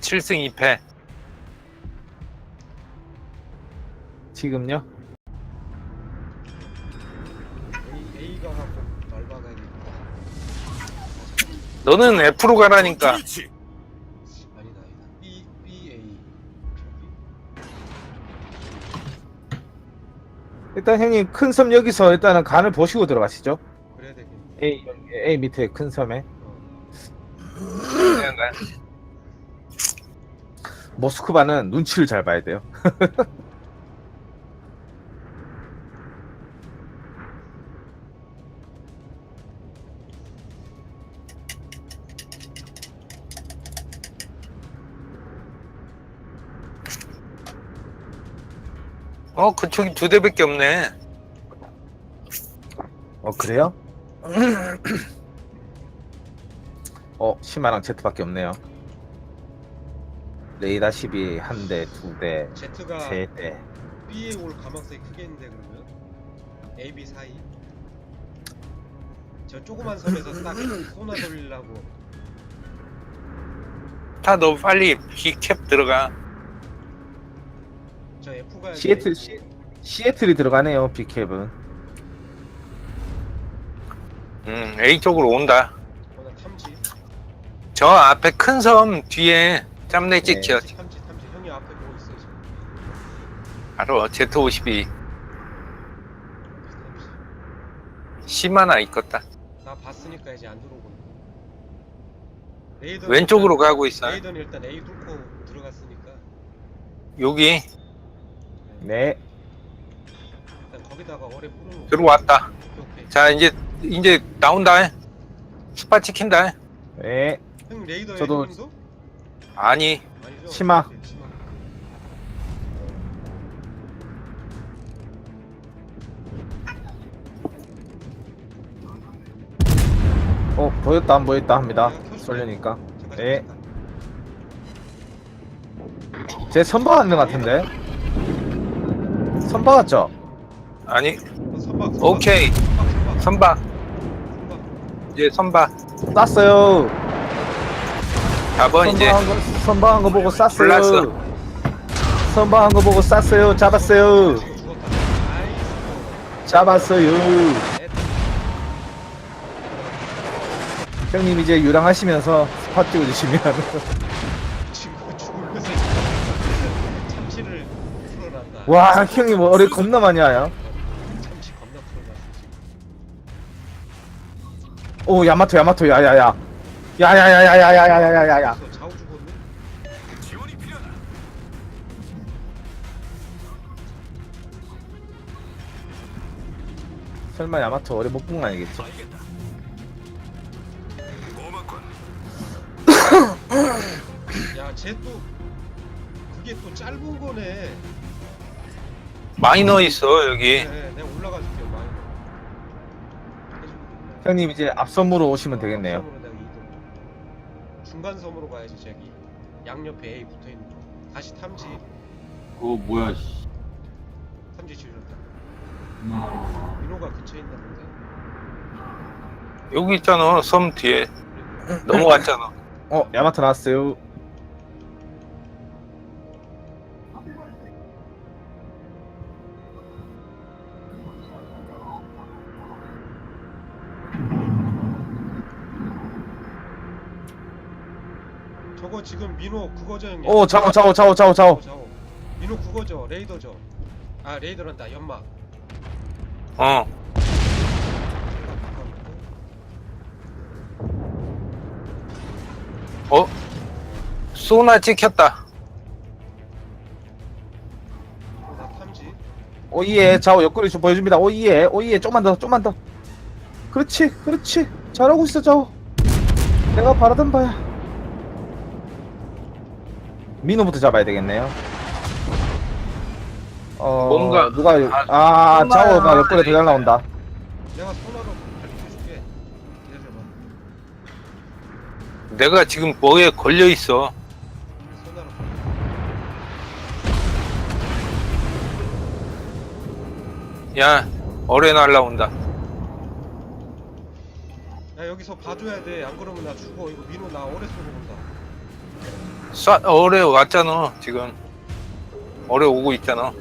7승 2패. 지금요? A, A가. 너는 F로 가라니까. 아니다, 아니다. B, B, A. 일단 형님 큰 섬 여기서 일단은 간을 보시고 들어가시죠. 저기. 그래야 되겠네. A A 밑에 큰 섬에 그냥 가. 모스크바는 눈치를 잘 봐야 돼요. 어, 그쪽이 두 대밖에 없네. 어 그래요? 어 시마랑 제트밖에 없네요. 레이다 12 한 대, 두 대, Z가 세 대. B에 올 가망성이 크겠는데 그러면? A, B 사이? 저 조그만 섬에서 딱 쏘나 돌리려고 다너 빨리 B캡 들어가. 저 F가 시애틀 시, 시애틀이 들어가네요. 비캡은. 음, A 쪽으로 온다. 탐지 저 앞에 큰 섬 뒤에 짬내 찍혀. 탐지 탐지 형이 앞에 보고 있어 지금 바로 Z52 탐지 시마나 있겠다. 나 봤으니까 이제 안 들어오고 레이더 왼쪽으로 가고 있어. 레이더는 일단 A 뚫고 들어갔으니까 여기 네. 일단 거기다가 어뢰 뿌려놓고 들어왔다. 오케이. 자, 이제 이제 나온다. 스파 찍힌다. 네. 형님 레이더에 저도- 형님도? 아니. 치마. 어 보였다 안 보였다 합니다. 쏠려니까. 예. 제 선박하는 것 같은데? 선박 왔죠? 아니. 오케이. 선박 이제 선박 땄어요. 예, 4번 이제 선박한 거 보고 쐈어요. 불났어. 선박한 거 보고 쐈어요. 잡았어요. 잡았어요. 네. 형님 이제 유랑하시면서 스팟 찍어주시면 친구 죽으면서 참치를 풀어놨다. 와 형님 어뢰 겁나 많이 와요. 참치 겁나 풀어놨어 지금. 오 야마토 야마토 야야야 야야야야야야야야야야 그래서 좌우 죽었네. 설마 야마토 어뢰 못본 거 아니겠지? 야, 쟤 또 그게 또 짧은 거네. 마이너 있어 여기. 네, 내가 올라가 줄게 많이. 형님 이제 앞섬으로 오시면 되겠네요. 섬으로 내가 이동. 중간 섬으로 가야지 저기. 양옆에 A 붙어 있는 거. 다시 탐지. 그거 뭐야 씨. 탐지 지우셨다. 민호가 근처에 있나 본데. 여기 있잖아 섬 뒤에 넘어갔잖아. 어 야마토 나왔어요. 지금 민호 그거죠 형님. 오 자오 자오 자오 자오 자오. 민호 그거죠. 레이더죠. 아 레이더란다. 연막. 어. 어? 소나 찍혔다. 어, 나 탐지. 오이에 자오 옆구리 좀 보여줍니다. 오이에 오이에 좀만 더 좀만 더. 그렇지 그렇지 잘하고 있어 자오. 내가 바라던 바야. 민호부터 잡아야 되겠네요. 어 뭔가- 누가 아, 아 자오가 옆구리 더잘 나온다. 내가 소나로 가르쳐줄게. 기다려봐. 내가 지금 뭐에 걸려 있어. 소나로. 야, 어뢰 날라온다. 야 여기서 봐줘야 돼. 안 그러면 나 죽어. 이거 민호 나 오래 쏘고 온다. 쏴 어뢰 왔잖아 지금. 어뢰 오고 있잖아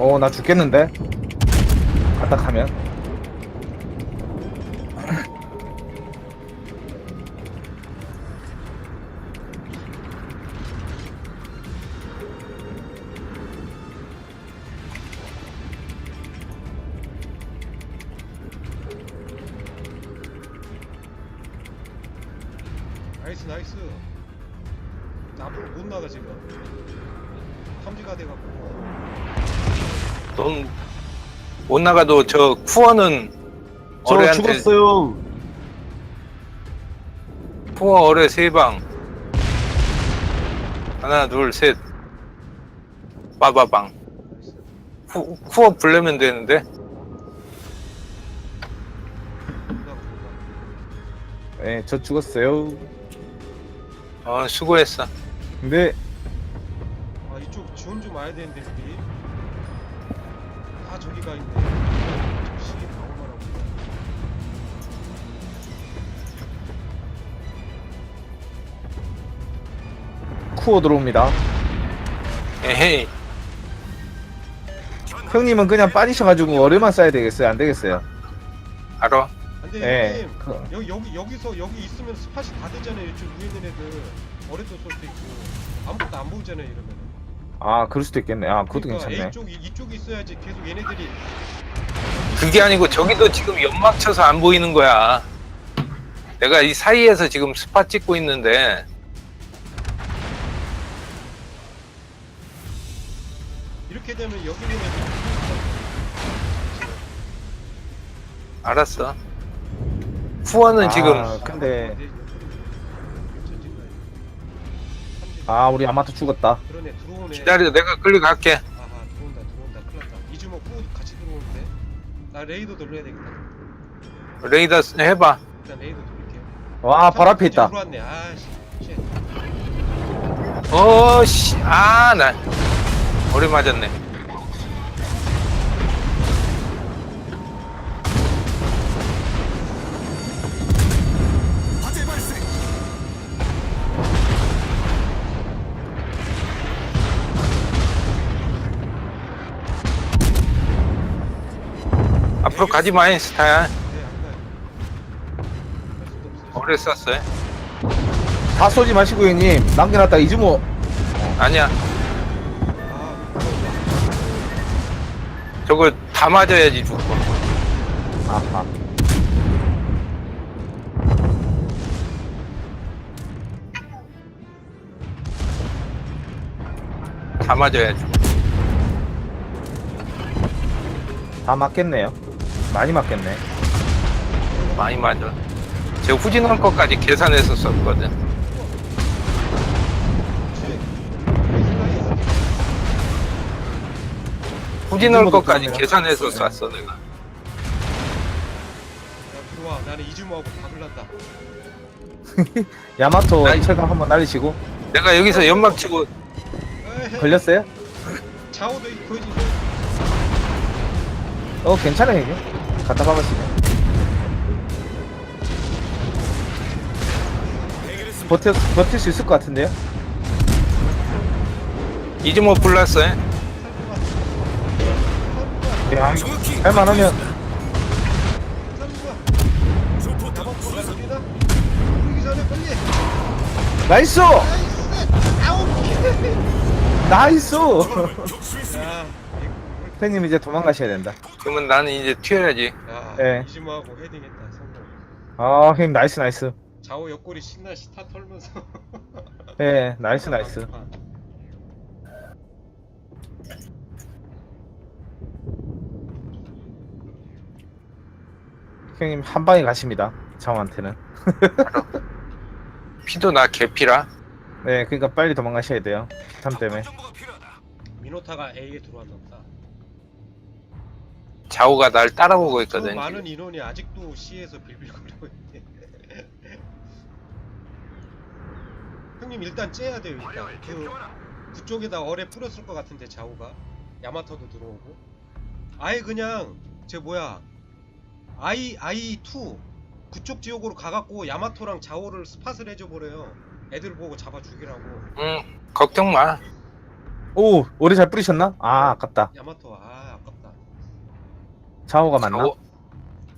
어 나 죽겠는데? 까딱하면? 나이스 나이스. 나 앞으로 못 나가 지금. 탐지가 돼갖고 넌 못 나가도 저 쿠어는 저 어뢰한테 죽었어요. 쿠어 어뢰 세방. 하나 둘셋. 빠바방. 쿠, 쿠어 불려면 되는데? 나가 예저 죽었어요. 어 수고했어. 근데 아 이쪽 지원 좀 와야 되는데 우리 다 저기가 있네. 쿠어 들어옵니다. 에헤이. 형님은 그냥 빠지셔가지고 어뢰만 쏴야 되겠어요? 안 되겠어요? 알아. 안돼 예 형님 그- 여기 여기 여기서 여기 있으면 스팟이 다 되잖아요. 이쪽 위에 있는 애들 어뢰도 쏠수 있고. 아무것도 안 보이잖아요 이러면 아 그럴 수도 있겠네. 아 그것도 그러니까 괜찮네. A쪽이 이쪽이 있어야지 계속 얘네들이. 그게 아니고 저기도 지금 연막 쳐서 안 보이는 거야. 내가 이 사이에서 지금 스팟 찍고 있는데. 이렇게 되면 여기 있는 애들 알았어. 아, 지금 근데 아 우리 아마도 죽었다. 그러네 들어오네. 기다려 내가 끌려갈게. 아하 들어온다 들어온다. 큰일 났다. 이주먹 후 같이 들어오는데. 나 레이더 돌려야 되겠다. 레이더 해봐. 일단 레이더 돌릴게요. 와 바로 앞에 있다. 들어왔네. 아씨 쉣. 어씨. 아나. 오래 맞았네 앞으로 가지 마이 스타야. 오래 썼어요. 다 쏘지 마시고 형님. 남겨놨다 이즈모. 아니야. 저거 다 맞아야지 죽어 아하. 다 맞아야지. 다 맞겠네요 많이 맞겠네. 많이 맞아. 제가 후진할 것까지 계산해서 썼거든. 후진할 것까지. 계산해서 네. 쐈어 내가. 야 들어와 나는 이주먹하고 박을란다. 야마토 아이. 철강 한번 날리시고. 내가 여기서 연막 치고 걸렸어요? 있고 이제 어 괜찮아 형님 갖다 박으시네 버텨, 버틸 수 있을 것 같은데요? 이즈모 불났어요 야 할만 하면 부르기 전에 빨리 나이스! 나이스! 형님 이제 도망가셔야 된다 그러면 나는 이제 튀어야지. 야, 네. 이주모하고 헤딩했다 성공. 아 형님 나이스 나이스. 좌우 옆구리 신나 시타 털면서. 예 나이스 나이스. 형님 한 방에 가십니다 저한테는. 피도 나 개피라? 네 그러니까 빨리 도망가셔야 돼요 탐 때문에. 정보가 필요하다. 미노타가 A에 들어왔나 보다. 좌우가 날 따라오고 저 있거든. 많은 인원이 아직도 C에서 빌빌거리고 있네. 형님 일단 째야 돼요 일단. 그. 그쪽에다 어뢰 뿌렸을 것 같은데 좌우가 야마토도 들어오고 아예 그냥 제 뭐야 I I2 그쪽 지역으로 가갖고 야마토랑 좌우를 스팟을 해줘 버려요. 애들 보고 잡아 죽이라고. 응, 걱정 마. 오 오래 잘 뿌리셨나? 아 아깝다 야마토 아 좌우가 맞나? 좌우,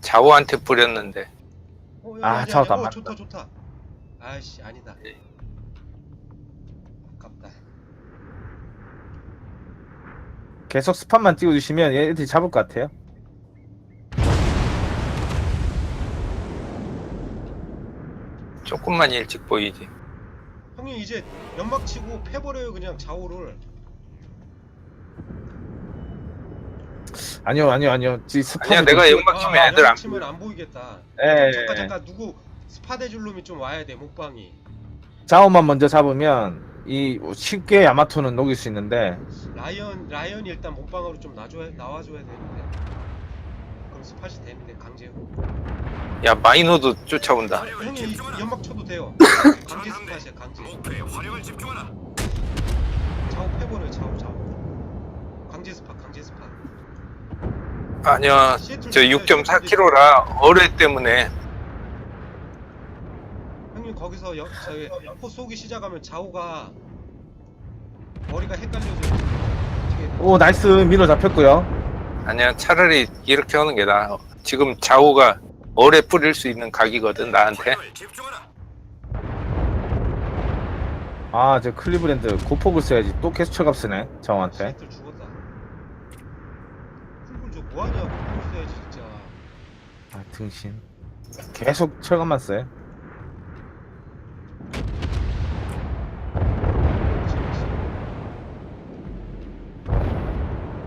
좌우한테 뿌렸는데. 어, 아, 아니, 좌우도 아니, 안 어, 맞다. 좋다 좋다. 아이씨 아니다. 아깝다. 계속 스팟만 찍어주시면 얘들이 잡을 것 같아요 조금만 일찍 보이지. 형님 이제 연막 치고 패버려요 그냥 좌우를. 아니요 아니요 아니요 지 아니야, 내가 연막 치면 애들 안 치면 안 보이겠다. 예, 잠깐 잠깐 누구 스팟 해줄 놈이 좀 와야 돼 목방이. 좌우만 먼저 잡으면 이 쉽게 야마토는 녹일 수 있는데 라이언 라이언이 일단 몸빵으로 좀 놔줘야 나와줘야 되는데. 그럼 스팟이 되는데 강제로. 야, 마이너도 쫓아온다. 화력을 형님 이 집중하라. 연막 쳐도 돼요. 전 강제. 스팟이야 강제. 목표에 화력을 집중하라. 좌우 패버려요 좌우 좌우. 강제 스팟 강제 스팟. 시애틀 저 스팟이야, 6.4km라 어뢰 때문에. 형님 거기서 여, 저기 포 쏘기 시작하면 좌우가 머리가 헷갈려서 어떻게 오 나이스 미러 잡혔고요 아니야, 차라리 이렇게 하는 게 나아. 지금 좌우가 어뢰 뿌릴 수 있는 각이거든, 나한테. 화력을 집중하라. 아저 클리브랜드 고폭을 써야지 또 계속 철갑 쓰네 좌우한테 시애틀 뭐하냐 풀굴 써야지 진짜. 아 등신. 계속 철갑만 써요?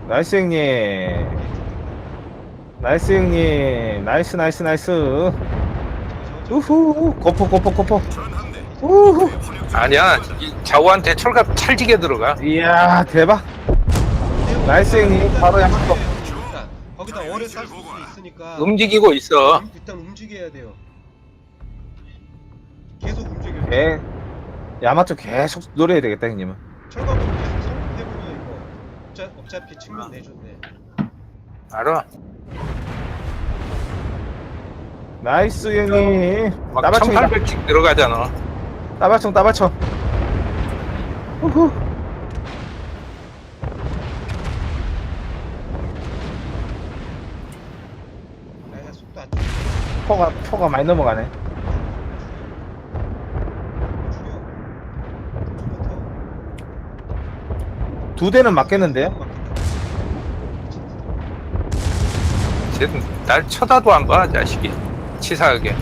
나이스 형님. 나이스 형님. 나이스 나이스 나이스. 우후. 고폭 전 함대. 우후. 아니야, 이 좌우한테 철갑 찰지게 들어가. 이야 대박. 나이스 형님. 바로 일단 거기다 어뢰 쌀수 있으니까 움직이고 있어. 일단 움직여야 돼요. 계속 움직여. 요개 야마토 계속 노려야 되겠다 형님은 철갑으로 계속 성공해보려 이거. 어차, 어차피 측면 내줬네. 알아. 나이스 형님 막 따발총이다 1800씩 들어가잖아. 따발총 따발총 우후 아야 속도 안 포가 포가 많이 넘어가네. 두 대는 맞겠는데요? 쟤는 날 쳐다도 안 봐, 자식이. 치사하게.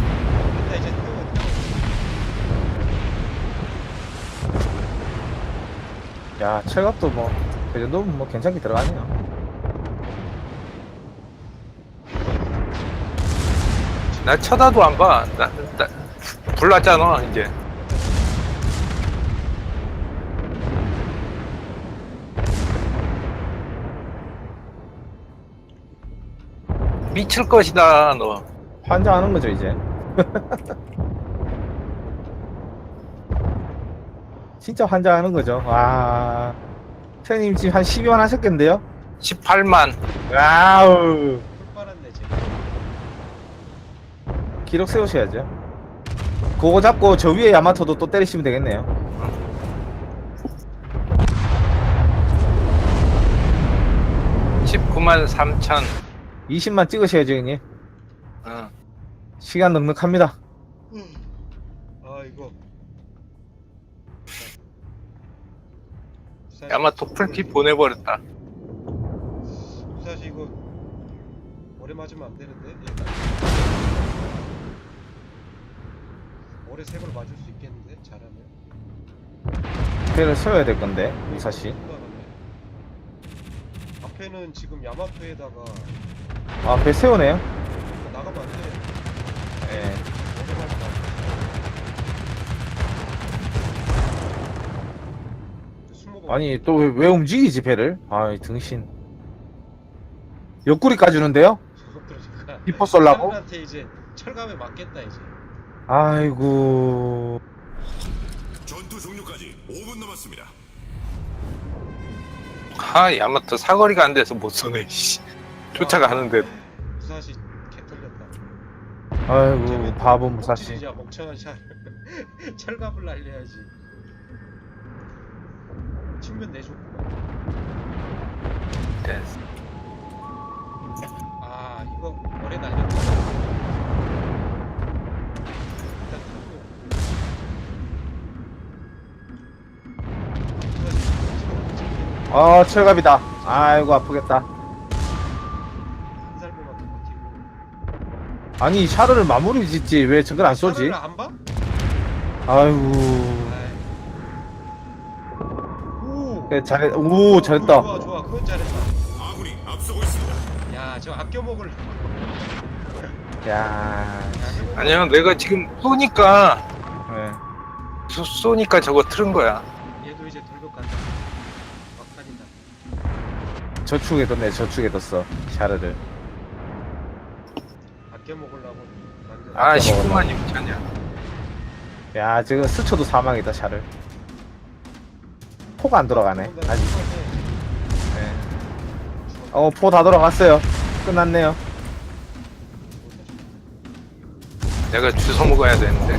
야 철갑도 뭐 그 정도면 뭐 괜찮게 들어가네요 날 쳐다도 안 봐. 나, 나 불났잖아, 이제. 미칠 것이다, 너. 환장하는 거죠 이제 진짜 환장하는 거죠 와 태님 지금 한 12만 하셨겠는데요? 18만. 와우 풀 빨았네 쟤. 기록 세우셔야죠 그거 잡고 저 위에 야마토도 또 때리시면 되겠네요 19만 3천. 20만 찍으셔야죠 형님 응. 시간 넉넉합니다 아 이거. 야마토 풀피 보내버렸다. 사실 이거 오래 맞으면 안 되는데 일단 오래 세번 맞을 수 있겠는데 잘하면 배를 세워야 될 건데 무사시 올라가네. 앞에는 지금 야마토에다가 아 배 세우네요 이거 나가면 안 돼. 예. 아니 또 왜 움직이지 배를? 아이 등신. 옆구리 까주는데요? 비포 쏠라고? 사람한테 이제 철감에 맞겠다 이제 아이고. 전투 종료까지 5분 남았습니다. 아 야마토 사거리가 안 돼서 못 쏘네 씨. 쫓아가는데 무사시 개 털렸다 아이고 바보 무사시. 진짜 멍청한 샷 철갑을 날려야지 측면 내줬구만 됐어. 아 이거 머리 날렸다 아 철갑이다. 아이고 아프겠다. 한 버티고 아니 샤르를 마무리 짓지 왜 저걸 안 쏘지? 차를 안 봐? 아이고. 아이. 오 그래, 잘해. 오 잘했다. 좋아 좋아 그건 잘했다 아군이 앞서고 있습니다. 야저 아껴 먹을 야. 아니야 내가 지금 쏘니까 네. 쏘, 쏘니까 저거 틀은 거야 저축에 뒀네 저축에 뒀어 샤르를. 아껴 먹으려고 만든 아 진짜 19만 6천이야 야 지금 스쳐도 사망이다 샤르. 포가 안 돌아가네. 아직. 네. 어포 다 돌아갔어요. 끝났네요. 내가 주워 먹어야 되는데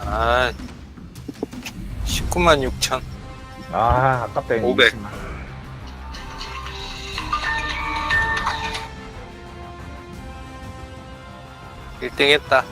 아 19만 6천 아 아깝다. 500. 20만. 일등 했다